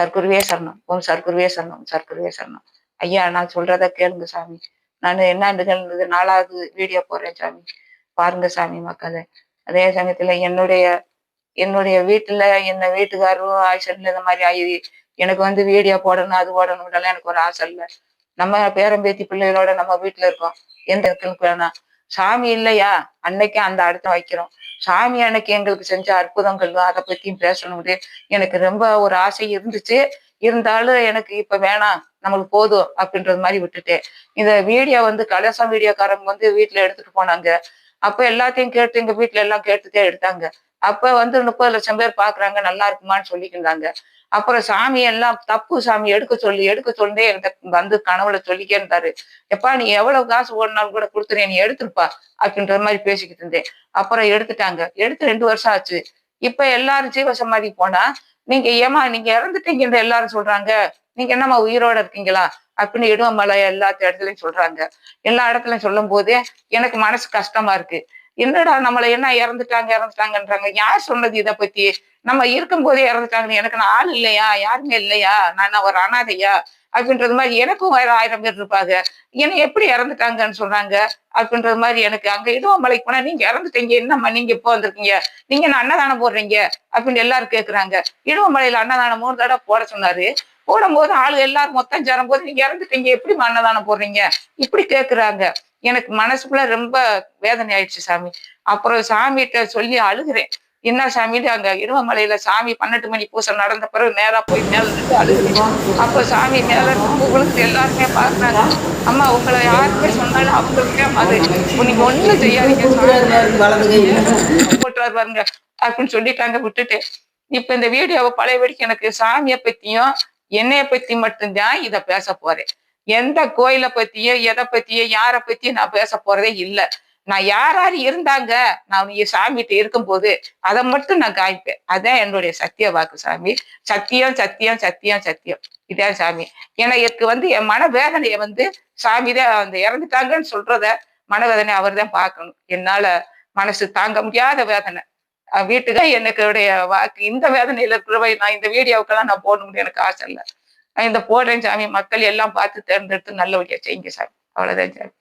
சர்க்குருவே சரணம். ஓம் சர்க்குருவே சரணம் சர்க்குருவே சரணம். ஐயா நான் சொல்றத கேளுங்க சாமி. நான் என்ன நிகழ்ந்தது? நாலாவது வீடியோ போடுறேன் சாமி. பாருங்க சாமி மக்களை. அதே சமயத்துல என்னுடைய என்னுடைய வீட்டுல என்ன வீட்டுக்காரரும் ஆக்சிடென்ட்ல இந்த மாதிரி ஆகி எனக்கு வந்து வீடியோ போடணும் அது போடணும் எனக்கு ஒரு ஆசை இல்லை. நம்ம பேரம்பேத்தி பிள்ளைகளோட நம்ம வீட்டுல இருக்கோம். எந்த வேணாம் சாமி இல்லையா? அன்னைக்கு அந்த அடுத்த வைக்கிறோம். சாமி அன்னைக்கு எங்களுக்கு செஞ்ச அற்புதங்கள் அதை பத்தியும் பேசணும் எனக்கு ரொம்ப ஒரு ஆசை இருந்துச்சு. இருந்தாலும் எனக்கு இப்ப வேணாம் நம்மளுக்கு போதும் அப்படின்றது மாதிரி விட்டுட்டேன். இந்த வீடியோ வந்து கலசம் வீடியோக்காரங்க வந்து வீட்டுல எடுத்துட்டு போனாங்க. அப்ப எல்லாத்தையும் கேட்டு எங்க வீட்டுல எல்லாம் கேட்டுட்டே எடுத்தாங்க. அப்ப வந்து முப்பது லட்சம் பேர் பாக்குறாங்க நல்லா இருக்குமான்னு சொல்லிக்கிருந்தாங்க அப்புறம் சாமி எல்லாம் தப்பு சாமி எடுக்க சொல்லி எடுக்க சொல்லே என்கிட்ட வந்து கனவுல சொல்லிக்கே இருந்தாரு. எப்பா நீ எவ்வளவு காசு ஓடினாலும் கூட கொடுத்துரு நீ எடுத்துருப்பா அப்படின்ற மாதிரி பேசிக்கிட்டு இருந்தேன். அப்புறம் எடுத்துட்டாங்க. எடுத்து ரெண்டு வருஷம் ஆச்சு. இப்ப எல்லாரும் ஜீவசமாதி போனா நீங்க ஏமா நீங்க இறந்துட்டீங்கன்னு எல்லாரும் சொல்றாங்க. நீங்க என்னம்மா உயிரோட இருக்கீங்களா? அப்படின்னு இடுவமலை எல்லா இடத்துலயும் சொல்றாங்க. எல்லா இடத்துலயும் சொல்லும் போதே எனக்கு மனசு கஷ்டமா இருக்கு. என்னடா நம்மளை என்ன இறந்துட்டாங்க இறந்துட்டாங்கன்றாங்க. யார் சொன்னது இதை பத்தி? நம்ம இருக்கும் போதே இறந்துட்டாங்கன்னு எனக்கு நான் ஆள் இல்லையா? யாருமே இல்லையா? நான் ஒரு அனாதையா? அப்படின்றது மாதிரி எனக்கும் வேற ஆயிரம் பேர் இருப்பாங்க. என்ன எப்படி இறந்துட்டாங்கன்னு சொல்றாங்க அப்படின்றது மாதிரி எனக்கு அங்க இதுவும் மலைக்கு போனா நீங்க இறந்துட்டீங்க. என்னம்மா நீங்க இப்போ வந்திருக்கீங்க? நீங்க என்ன அன்னதானம் போடுறீங்க? அப்படின்னு எல்லாரும் கேக்குறாங்க. இடுவமலையில அன்னதானம் மூணு தடவை போட சொன்னாரு. போடும்போது ஆளு எல்லாரும் மொத்தம் சேரும்போது நீங்க இறந்துட்டீங்க. எப்படி அன்னதானம் போடுறீங்க? இப்படி கேக்குறாங்க. எனக்கு மனசுக்குள்ள ரொம்ப வேதனை ஆயிடுச்சு சாமி. அப்புறம் சாமிகிட்ட சொல்லி அழுகிறேன். என்ன சாமின்னு அங்க இருவமலையில சாமி பன்னெண்டு மணி பூசை நடந்த பிறகு நேரா போய் மேல நின்று அழுகிறோம் அப்ப சாமி மேல உங்களுக்கு எல்லாருமே பாக்குறாங்க அம்மா உங்களை யாருமே சொன்னாலும் அவங்களுக்கே அது நீங்க ஒண்ணும் செய்யாதீங்க போட்டு பாருங்க. அப்படின்னு சொல்லிட்டாங்க விட்டுட்டு. இப்ப இந்த வீடியோவை பழையபடிக்கு எனக்கு சாமியை பத்தியும் என்னைய பத்தி மட்டும்தான் இத பேச போறேன். எந்த கோயிலை பத்தியோ எதை பத்தியோ யாரை பத்தியும் நான் பேச போறதே இல்லை. நான் யார் யார் இருந்தாங்க நான் நீ சாமிகிட்ட இருக்கும்போது அதை மட்டும் நான் காமிப்பேன். அதான் என்னுடைய சத்திய வாக்கு சாமி. சத்தியம் சத்தியம் சத்தியம் சத்தியம். இதான் சாமி. ஏன்னா எனக்கு வந்து என் மனவேதனையை வந்து சாமி தான் அந்த இறந்துட்டாங்கன்னு சொல்றத மனவேதனை அவர் தான் பார்க்கணும். என்னால மனசு தாங்க முடியாத வேதனை. வீட்டுக்கு எனக்கு வாக்கு இந்த வேதனையில இருக்கிறவை நான் இந்த வீடியோவுக்கெல்லாம் நான் போடணும்னு எனக்கு ஆசை இல்லை. இந்த போடுறேன் சாமி மக்கள் எல்லாம் பார்த்து தேர்ந்தெடுத்து நல்ல வழியா செய்யுங்க சாமி. அவ்வளவுதான் சாமி.